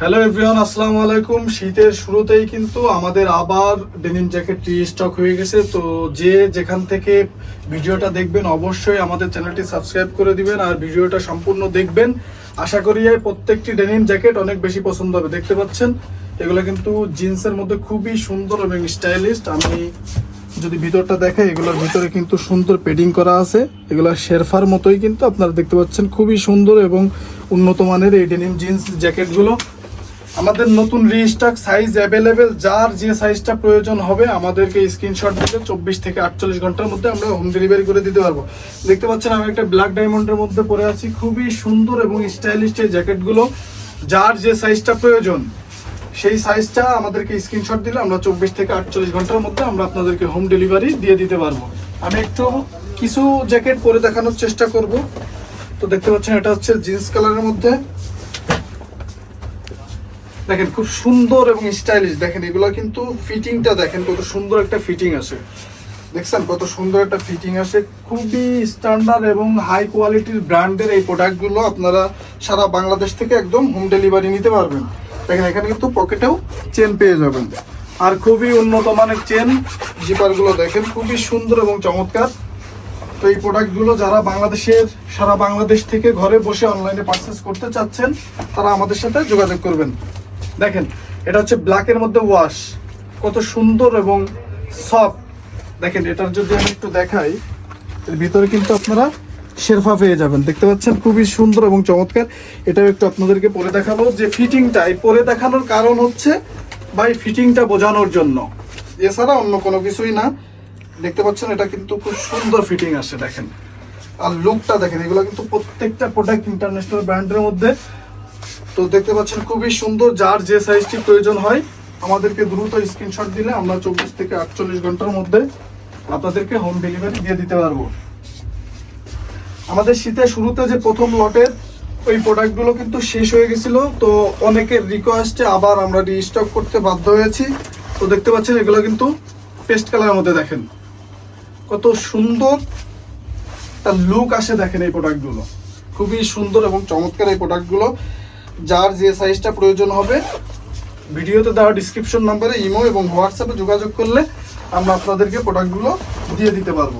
Hello everyone আসসালামু আলাইকুম শীতের শুরুতেই কিন্তু আমাদের আবার ডেনিম জ্যাকেট স্টক হয়ে গেছে। তো যে যেখান থেকে ভিডিওটা দেখবেন, অবশ্যই আমাদের চ্যানেলটি সাবস্ক্রাইব করে দিবেন আর ভিডিওটা সম্পূর্ণ দেখবেন। আশা করি প্রত্যেকটি ডেনিম জ্যাকেট অনেক বেশি পছন্দ হবে। দেখতে পাচ্ছেন? এগুলো কিন্তু জিন্সের মধ্যে খুবই সুন্দর এবং স্টাইলিস্ট আমি যদি ভিতরটা দেখে এগুলোর ভিতরে কিন্তু সুন্দর পেডিং করা আছে। এগুলো শেরফার মতোই কিন্তু আপনারা দেখতে পাচ্ছেন। খুবই সুন্দর এবং উন্নত মানের এই ডেনিম জিন্স জ্যাকেটগুলো আমাদের নতুন রিস্টক সাইজ অ্যাভেলেবেল যার যে সাইজটা প্রয়োজন হবে, আমাদেরকে স্ক্রিনশট দিলে চব্বিশ থেকে আটচল্লিশ ঘণ্টার মধ্যে আমরা হোম ডেলিভারি করে দিতে পারব। দেখতে পাচ্ছেন, আমি একটা ব্ল্যাক ডায়মন্ডের মধ্যে পরে আছি। খুবই সুন্দর এবং স্টাইলিশ এই জ্যাকেটগুলো যার যে সাইজটা প্রয়োজন, সেই সাইজটা আমাদেরকে স্ক্রিনশট দিলে আমরা চব্বিশ থেকে আটচল্লিশ ঘণ্টার মধ্যে আমরা আপনাদেরকে হোম ডেলিভারি দিয়ে দিতে পারব। আমি একটু কিছু জ্যাকেট পরে দেখানোর চেষ্টা করব। তো দেখতে পাচ্ছেন, এটা হচ্ছে জিন্স কালারের মধ্যে। দেখেন খুব সুন্দর এবং স্টাইলিশ দেখেন, এগুলো কিন্তু ফিটিংটা দেখেন, কত সুন্দর একটা ফিটিং আসে। দেখছেন, কত সুন্দর একটা ফিটিং আসে। খুবই স্ট্যান্ডার্ড এবং হাই কোয়ালিটির ব্র্যান্ডের এই প্রোডাক্টগুলো আপনারা সারা বাংলাদেশ থেকে একদম হোম ডেলিভারি নিতে পারবেন। দেখেন, এখানে কিন্তু পকেটেও চেন পেয়ে যাবেন। আর খুবই উন্নত মানের চেন জিপারগুলো দেখেন, খুবই সুন্দর এবং চমৎকার। তো এই প্রোডাক্টগুলো যারা বাংলাদেশের, সারা বাংলাদেশ থেকে ঘরে বসে অনলাইনে পারচেস করতে চাচ্ছেন, তারা আমাদের সাথে যোগাযোগ করবেন। দেখেন, এটা হচ্ছে ব্ল্যাকের মধ্যে ওয়াশ কত সুন্দর এবং সফট দেখেন, এটার যদি আমি একটু দেখাই, এর ভিতরে কিন্তু আপনারা শেরফা পেয়ে যাবেন। দেখতে পাচ্ছেন, খুবই সুন্দর এবং চমৎকার। এটাও একটু আপনাদেরকে পরে দেখাবো। যে ফিটিংটা এই পরে দেখানোর কারণ হচ্ছে এই ফিটিংটা বোঝানোর জন্য। এছাড়া অন্য কোনো কিছুই না। দেখতে পাচ্ছেন, এটা কিন্তু খুব সুন্দর ফিটিং আসে, দেখেন। আর লুকটা দেখেন, এগুলো কিন্তু প্রত্যেকটা প্রোডাক্ট ইন্টারন্যাশনাল ব্র্যান্ডের মধ্যে তো দেখতে পাচ্ছেন খুবই সুন্দর, যার যে সাইজটি প্রয়োজন হয়, আমাদেরকে দ্রুত স্ক্রিনশট দিলে আমরা চব্বিশ থেকে আটচল্লিশ ঘণ্টার মধ্যে আপনাদেরকে হোম ডেলিভারি দিয়ে দিতে পারব। আমাদের শীতের শুরুতে যে প্রথম লটের ওই প্রোডাক্টগুলো কিন্তু শেষ হয়ে গেছিল, তো অনেকের রিকোয়েস্টে আবার আমরা রিস্টক করতে বাধ্য হয়েছি। তো দেখতে পাচ্ছেন এগুলো কিন্তু পেস্ট কালারের মধ্যে দেখেন। কত সুন্দর তার লুক আসে দেখেন এই প্রোডাক্টগুলো খুবই সুন্দর এবং চমৎকার এই প্রোডাক্টগুলো যার যে সাইজটা প্রয়োজন হবে, ভিডিওতে দেওয়া ডিসক্রিপশন নাম্বারে ইমো এবং হোয়াটসঅ্যাপে যোগাযোগ করলে আমরা আপনাদেরকে প্রোডাক্টগুলো দিয়ে দিতে পারব।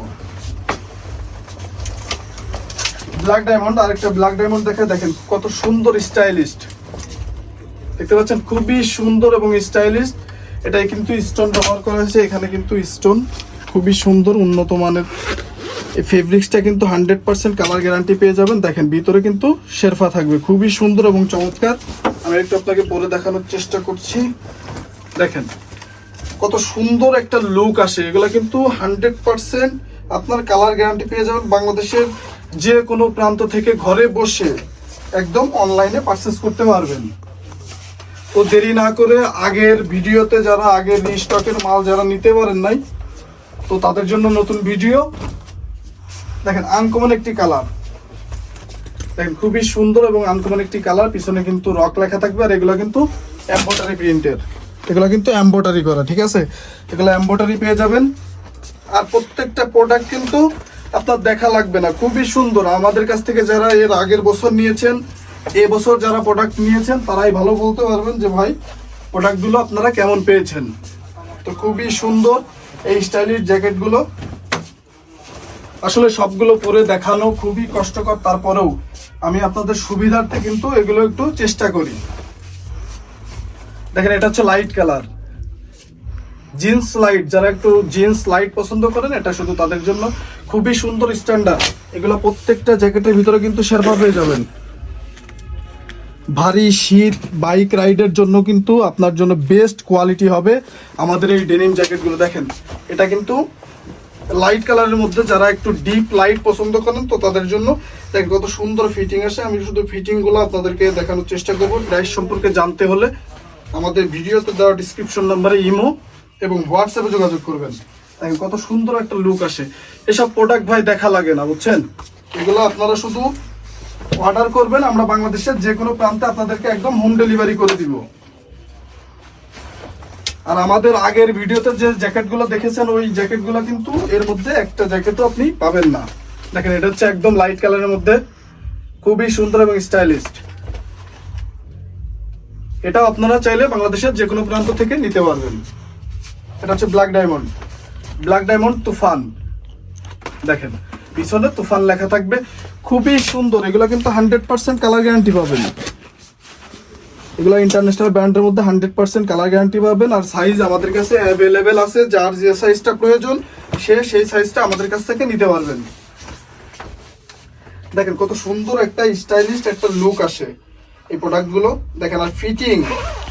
ব্ল্যাক ডায়মন্ড আরেকটা ব্ল্যাক ডায়মন্ড দেখে দেখেন, কত সুন্দর স্টাইলিস্ট দেখতে পাচ্ছেন, খুবই সুন্দর এবং স্টাইলিশ এটাই কিন্তু স্টোন ব্যবহার করা হয়েছে, এখানে কিন্তু স্টোন খুবই সুন্দর, উন্নত মানের ফেব্রিক্সটা কিন্তু হান্ড্রেড পার্সেন্ট কালার গ্যারান্টি পেয়ে যাবেন। দেখেন, ভিতরে কিন্তু শেরফা থাকবে। খুবই সুন্দর এবং চমৎকার। আমি একটু আপনাকে পরে দেখানোর চেষ্টা করছি। দেখেন, কত সুন্দর একটা লুক আসে। এগুলো কিন্তু হান্ড্রেড পার্সেন্ট আপনার কালার গ্যারান্টি পেয়ে যাবেন বাংলাদেশের যে কোনো প্রান্ত থেকে ঘরে বসে একদম অনলাইনে পারচেস করতে পারবেন। তো দেরি না করে আগের ভিডিওতে যারা আগের স্টকের মাল যারা নিতে পারেন নাই, তো তাদের জন্য নতুন ভিডিও দেখেন আনকমন একটি কালার দেখেন, খুবই সুন্দর এবং আনকমন একটি কালার পিছনে কিন্তু রক লেখা থাকবে আর এগুলো কিন্তু এম্বোটারি প্রিন্টের এগুলো কিন্তু এম্বোটারি করা, ঠিক আছে? এগুলো এম্বোটারি পেয়ে যাবেন। আর প্রত্যেকটা প্রোডাক্ট কিন্তু আপনার দেখা লাগবে না। খুবই সুন্দর। আমাদের কাছ থেকে যারা এর আগের বছর নিয়েছেন, এ বছর যারা প্রোডাক্ট নিয়েছেন, তারাই ভালো বলতে পারবেন যে, ভাই প্রোডাক্টগুলো আপনারা কেমন পেয়েছেন? তো খুবই সুন্দর এই স্টাইলিশ জ্যাকেটগুলো আসলে সবগুলো পরে দেখানো খুবই কষ্টকর, তারপরেও আমি আপনাদের সুবিধার্থে কিন্তু এগুলো একটু চেষ্টা করি। দেখেন, এটা হচ্ছে লাইট কালার জিন্স লাইট যারা একটু জিন্স লাইট পছন্দ করেন, এটা শুধু তাদের জন্য খুবই সুন্দর স্ট্যান্ডার্ড এগুলো প্রত্যেকটা জ্যাকেটের ভিতরে কিন্তু শেরপা পেয়ে যাবেন। ভারী শীত বাইক রাইডের জন্য কিন্তু আপনার জন্য বেস্ট কোয়ালিটি হবে আমাদের এই ডেনিম জ্যাকেটগুলো দেখেন, এটা কিন্তু লাইট কালারের মধ্যে যারা একটু ডিপ লাইট পছন্দ করেন, তো তাদের জন্য দেখেন কত সুন্দর ফিটিং আসে। আমি শুধু ফিটিংগুলো আপনাদেরকে দেখানোর চেষ্টা করব। প্রাইস সম্পর্কে জানতে হলে আমাদের ভিডিওতে দেওয়া ডিসক্রিপশন নাম্বারে ইমো এবং হোয়াটসঅ্যাপে যোগাযোগ করবেন। দেখেন কত সুন্দর একটা লুক আসে। এসব প্রোডাক্ট ভাই দেখা লাগে না, বুঝছেন? এগুলো আপনারা শুধু অর্ডার করবেন, আমরা বাংলাদেশের যে কোনো প্রান্তে আপনাদেরকে একদম হোম ডেলিভারি করে দিব। আর আমাদের আগের ভিডিওতে যে জ্যাকেটগুলো দেখেছেন, ওই জ্যাকেটগুলো কিন্তু এর মধ্যে একটা জ্যাকেটও আপনি পাবেন না। দেখেন, এটা হচ্ছে একদম লাইট কালারের মধ্যে, খুবই সুন্দর এবং স্টাইলিস্ট এটা আপনারা চাইলে বাংলাদেশের যে কোনো প্রান্ত থেকে নিতে পারবেন। এটা হচ্ছে black diamond black diamond Toofan. দেখেন, পিছনে তুফান লেখা থাকবে। খুবই সুন্দর, এগুলো কিন্তু হান্ড্রেড পার্সেন্ট কালার গ্যারান্টি পাবেন। এগুলো ইন্টারন্যাশনাল ব্র্যান্ডের মধ্যে হান্ড্রেড পার্সেন্ট কালার গ্যারান্টি পাবেন আর সাইজ আমাদের কাছে অ্যাভেলেবেল আছে, যার যে সাইজটা প্রয়োজন, সে সেই সাইজটা আমাদের কাছ থেকে নিতে পারবেন। দেখেন কত সুন্দর একটা স্টাইলিশ একটা লুক আসে এই প্রোডাক্টগুলো দেখেন আর ফিটিং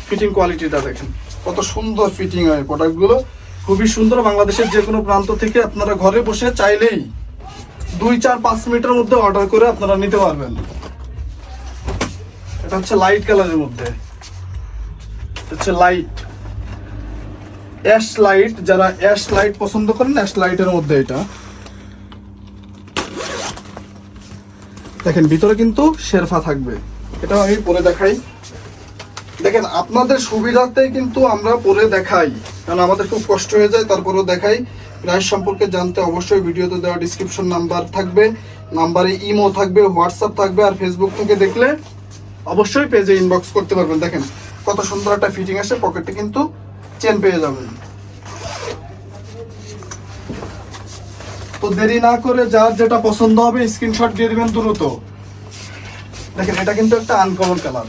ফিটিং কোয়ালিটিটা দেখেন। কত সুন্দর ফিটিং হয় প্রোডাক্টগুলো খুবই সুন্দর বাংলাদেশের যে কোনো প্রান্ত থেকে আপনারা ঘরে বসে চাইলেই দুই চার পাঁচ মিনিটের মধ্যে অর্ডার করে আপনারা নিতে পারবেন। এটা হচ্ছে লাইট কালারের মধ্যে। হচ্ছে লাইট অ্যাশ লাইট যারা অ্যাশ লাইট পছন্দ করেন অ্যাশ লাইটের মধ্যে এটা। দেখেন, ভিতরে কিন্তু শেরফা থাকবে। এটা আমি পরে দেখাই। দেখেন, আপনাদের সুবিধাতে কিন্তু আমরা পরে দেখাই। কারণ আমাদের খুব কষ্ট হয়ে যায়, তারপরেও দেখাই। প্রাইস সম্পর্কে জানতে অবশ্যই ভিডিওতে দেওয়া ডিসক্রিপশন নাম্বার থাকবে। নাম্বারে ইমো থাকবে হোয়াটসঅ্যাপ থাকবে, আর ফেসবুক থেকে দেখলে অবশ্যই পেজে ইনবক্স করতে পারবেন। দেখেন, কত সুন্দর একটা ফিটিং আসে পকেটে কিন্তু চেন পেয়ে যাবেন। তো দেরি না করে যার যেটা পছন্দ হবে স্ক্রিনশট দিয়ে দিবেন দ্রুত। দেখেন, এটা কিন্তু একটা আনকমন কালার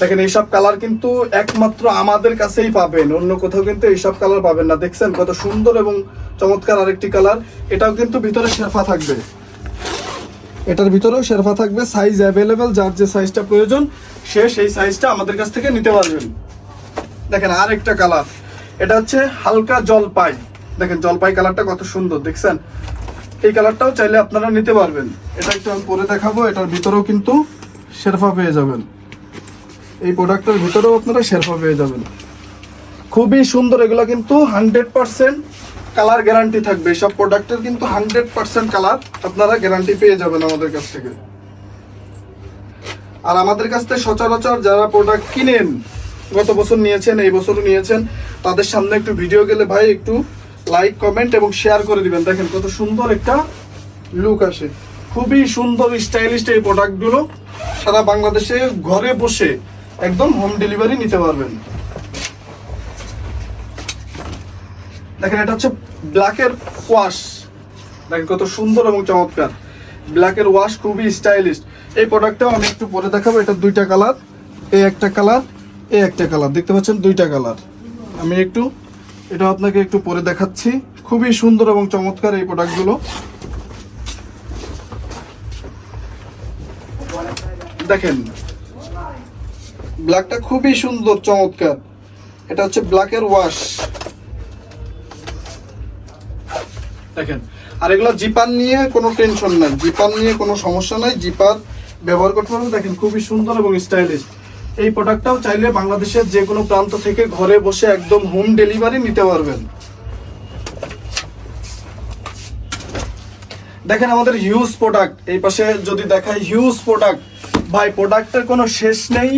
দেখেন, এইসব কালার কিন্তু একমাত্র আমাদের কাছেই পাবেন। অন্য কোথাও কিন্তু এইসব কালার পাবেন না। দেখছেন কত সুন্দর এবং চমৎকার আরেকটি কালার এটাও কিন্তু ভিতরে শেরফা থাকবে। এটার ভিতরেও শেরফা থাকবে সাইজ অ্যাভেলেবেল যার যে সাইজটা প্রয়োজন, সে সেই সাইজটা আমাদের কাছ থেকে নিতে পারবেন। দেখেন আর একটা কালার এটা হচ্ছে হালকা জলপাই। দেখেন জলপাই কালারটা কত সুন্দর, দেখছেন? এই কালারটাও চাইলে আপনারা নিতে পারবেন। এটা একটু আমি পরে দেখাবো, এটার ভিতরেও কিন্তু শেরফা পেয়ে যাবেন। এই প্রোডাক্টের ভিতরেও আপনারা শেরফা পেয়ে যাবেন। খুবই সুন্দর, এগুলো কিন্তু হান্ড্রেড পার্সেন্ট কালার গ্যারান্টি থাকবে। সব প্রোডাক্টের কিন্তু হান্ড্রেড পার্সেন্ট কালার আপনারা গ্যারান্টি পেয়ে যাবেন আমাদের কাছ থেকে। আর আমাদের কাছ থেকে সচরাচর যারা প্রোডাক্ট কিনেন, গত বছর নিয়েছেন, এই বছরও নিয়েছেন, তাদের সামনে একটু ভিডিও গেলে ভাই একটু লাইক, কমেন্ট এবং শেয়ার করে দিবেন। দেখেন কত সুন্দর একটা লুক আসে। খুবই সুন্দর স্টাইলিশ এই প্রোডাক্টগুলো সারা বাংলাদেশে ঘরে বসে একদম হোম ডেলিভারি নিতে পারবেন। দেখেন, এটা হচ্ছে ব্ল্যাকের ওয়াশ দেখেন, কত সুন্দর এবং চমৎকার। ব্ল্যাকের ওয়াশ খুবই স্টাইলিশ এই প্রোডাক্টটাও আমি একটু পরে দেখাবো। এটা দুইটা কালার এই একটা কালার এই একটা কালার দেখতে পাচ্ছেন, দুইটা কালার আমি একটু, এটা আপনাকে একটু পরে দেখাচ্ছি। খুবই সুন্দর এবং চমৎকার এই প্রোডাক্টগুলো দেখেন, ব্ল্যাকটা খুবই সুন্দর, চমৎকার। এটা হচ্ছে ব্ল্যাকের ওয়াশ দেখেন, আর এগুলো জিপার নিয়ে কোনো টেনশন নাই। জিপার নিয়ে কোনো সমস্যা নাই। জিপার ব্যবহার করতে পারবেন দেখেন, খুবই সুন্দর এবং স্টাইলিশ এই প্রোডাক্টটাও চাইলে বাংলাদেশের যে কোনো প্রান্ত থেকে ঘরে বসে একদম হোম ডেলিভারি নিতে পারবেন। দেখেন, আমাদের হিউজ প্রোডাক্ট এই পাশে যদি দেখাই হিউজ প্রোডাক্ট ভাই প্রোডাক্টের কোনো শেষ নেই।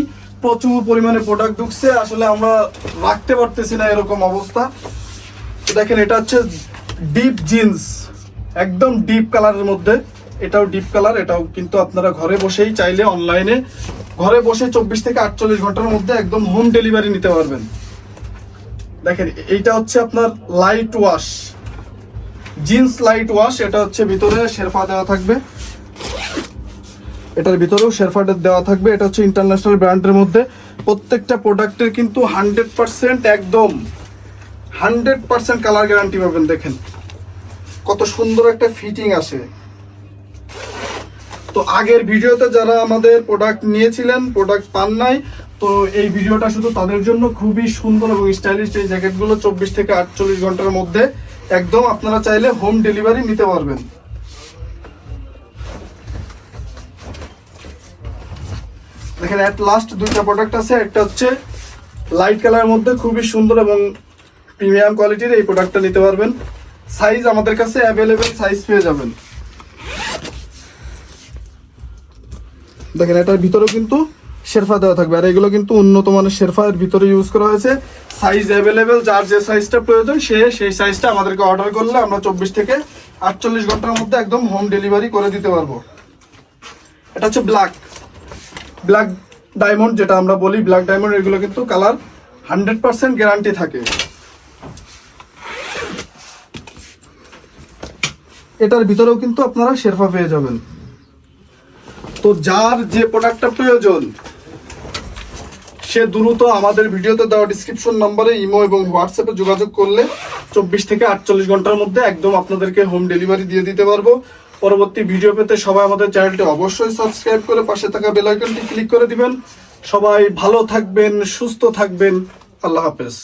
প্রচুর পরিমাণে প্রোডাক্ট ঢুকছে। আসলে আমরা রাখতে পারতেছি না এরকম অবস্থা। দেখেন, এটা হচ্ছে ডিপ জিন্স একদম ডিপ কালারের মধ্যে। এটাও ডিপ কালার এটাও কিন্তু আপনারা ঘরে বসেই চাইলে অনলাইনে ঘরে বসে চব্বিশ থেকে আটচল্লিশ ঘণ্টার মধ্যে একদম হোম ডেলিভারি নিতে পারবেন। দেখেন, এইটা হচ্ছে আপনার light wash jeans light wash এটা হচ্ছে ভিতরে শেরফা দেওয়া থাকবে। এটার ভিতরেও শেরফাটের দেওয়া থাকবে। এটা হচ্ছে ইন্টারন্যাশনাল ব্র্যান্ডের মধ্যে। প্রত্যেকটা প্রোডাক্টের কিন্তু হান্ড্রেড পার্সেন্ট একদম। হান্ড্রেড পার্সেন্ট কালার গ্যারান্টি পাবেন, দেখেন। কত সুন্দর একটা ফিটিং আসে তো আগের ভিডিওতে যারা আমাদের প্রোডাক্ট নিয়েছিলেন প্রোডাক্ট পান নাই, তো এই ভিডিওটা শুধু তাদের জন্য খুবই সুন্দর এবং স্টাইলিশ এই জ্যাকেটগুলো চব্বিশ থেকে আটচল্লিশ ঘণ্টার মধ্যে একদম আপনারা চাইলে হোম ডেলিভারি নিতে পারবেন। দেখেন এট লাস্ট দুইটা প্রোডাক্ট আছে, একটা হচ্ছে লাইট কালারের মধ্যে খুবই সুন্দর এবং প্রিমিয়াম কোয়ালিটির এই প্রোডাক্টটা নিতে পারবেন। সাইজ আমাদের কাছে অ্যাভেলেবেল সাইজ পেয়ে যাবেন। দেখেন, এটার ভিতরেও কিন্তু শেরফা দেওয়া থাকবে। আর এগুলো কিন্তু উন্নত মানের শেরফা এর ভিতরে ইউজ করা হয়েছে। সাইজ অ্যাভেলেবেল যার যে সাইজটা প্রয়োজন, সে সেই সাইজটা আমাদেরকে অর্ডার করলে আমরা চব্বিশ থেকে আটচল্লিশ ঘণ্টার মধ্যে একদম হোম ডেলিভারি করে দিতে পারব। এটা হচ্ছে ব্ল্যাক ব্ল্যাক ডায়মন্ড যেটা আমরা বলি ব্ল্যাক ডায়মন্ড এগুলো কিন্তু কালার হান্ড্রেড পার্সেন্ট গ্যারান্টি থাকে। এটার ভিতরেও কিন্তু আপনারা শেরফা পেয়ে যাবেন। তো যার যে প্রোডাক্টটা প্রয়োজন, সে দ্রুত আমাদের ভিডিওতে দেওয়া ডিসক্রিপশন নম্বরে ইমো এবং হোয়াটসঅ্যাপে যোগাযোগ করলে চব্বিশ থেকে আটচল্লিশ ঘণ্টার মধ্যে একদম আপনাদেরকে হোম ডেলিভারি দিয়ে দিতে পারব। পরবর্তী ভিডিও পেতে সবাই আমাদের চ্যানেলটি অবশ্যই সাবস্ক্রাইব করে পাশে থাকা বেল আইকনটি ক্লিক করে দিবেন। সবাই ভালো থাকবেন, সুস্থ থাকবেন। আল্লাহ হাফেজ।